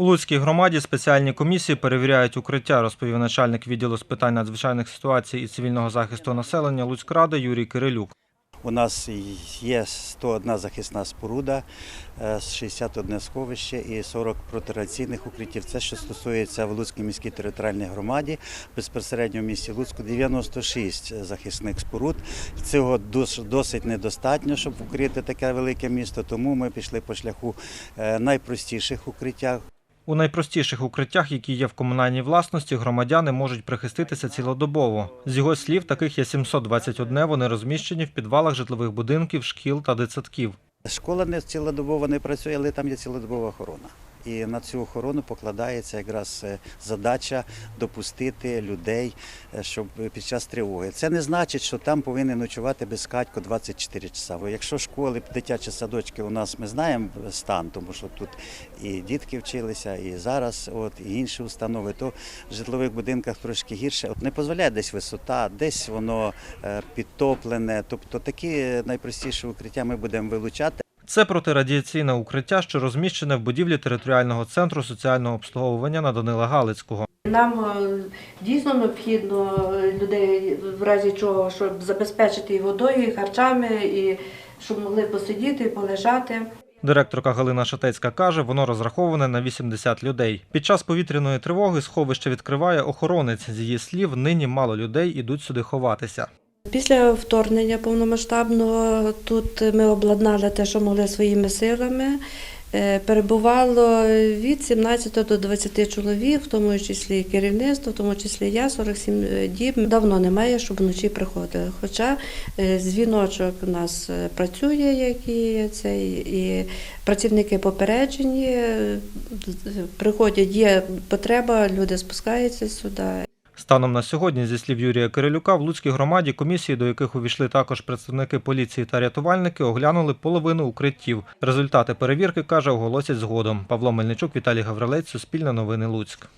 У Луцькій громаді спеціальні комісії перевіряють укриття, розповів начальник відділу з питань надзвичайних ситуацій і цивільного захисту населення Луцькради Юрій Кирилюк. У нас є 101 захисна споруда, е, 61 сховище і 40 протираційних укриттів. Це що стосується в Луцькій міській територіальній громаді, безпосередньо в місті Луцьку 96 захисних споруд. Цього досить недостатньо, щоб укрити таке велике місто. Тому ми пішли по шляху е, найпростіших укриттях. У найпростіших укриттях, які є в комунальній власності, громадяни можуть прихиститися цілодобово. З його слів, таких є 721, вони розміщені в підвалах житлових будинків, шкіл та дитсадків. Школа не цілодобово не працює, але там є цілодобова охорона. І на цю охорону покладається якраз е, задача допустити людей, е, щоб під час тривоги. Це не значить, що там повинен ночувати безкатько 24 часа. Бо якщо школи, дитячі садочки у нас ми знаємо стан, тому що тут і дітки вчилися, і зараз, от і інші установи, то в житлових будинках трошки гірше. От не дозволяє десь висота, десь воно е, підтоплене. Тобто такі найпростіші укриття ми будемо вилучати. Це протирадіаційне укриття, що розміщене в будівлі територіального центру соціального обслуговування на Данила Галицького. Нам е, дійсно необхідно е, людей в разі чого, щоб забезпечити і водою, і харчами, і щоб могли посидіти, полежати. Директорка Галина Шатецька каже, воно розраховане на 80 людей. Під час повітряної тривоги сховище відкриває охоронець. З її слів, нині мало людей ідуть сюди ховатися. Після вторгнення повномасштабного тут ми обладнали те, що могли своїми силами. Е, Перебувало від 17 до 20 чоловік, в тому числі керівництво, в тому числі я 47 діб. Давно немає, щоб вночі приходили. Хоча е, дзвіночок у нас е, працює, як і цей, і працівники попереджені, е, приходять, є потреба, люди спускаються сюди. Станом на сьогодні, зі слів Юрія Кирилюка, в Луцькій громаді комісії, до яких увійшли також представники поліції та рятувальники, оглянули половину укриттів. Результати перевірки каже, оголосять згодом. Павло Мельничук, Віталій Гаврилець, Суспільне новини Луцьк.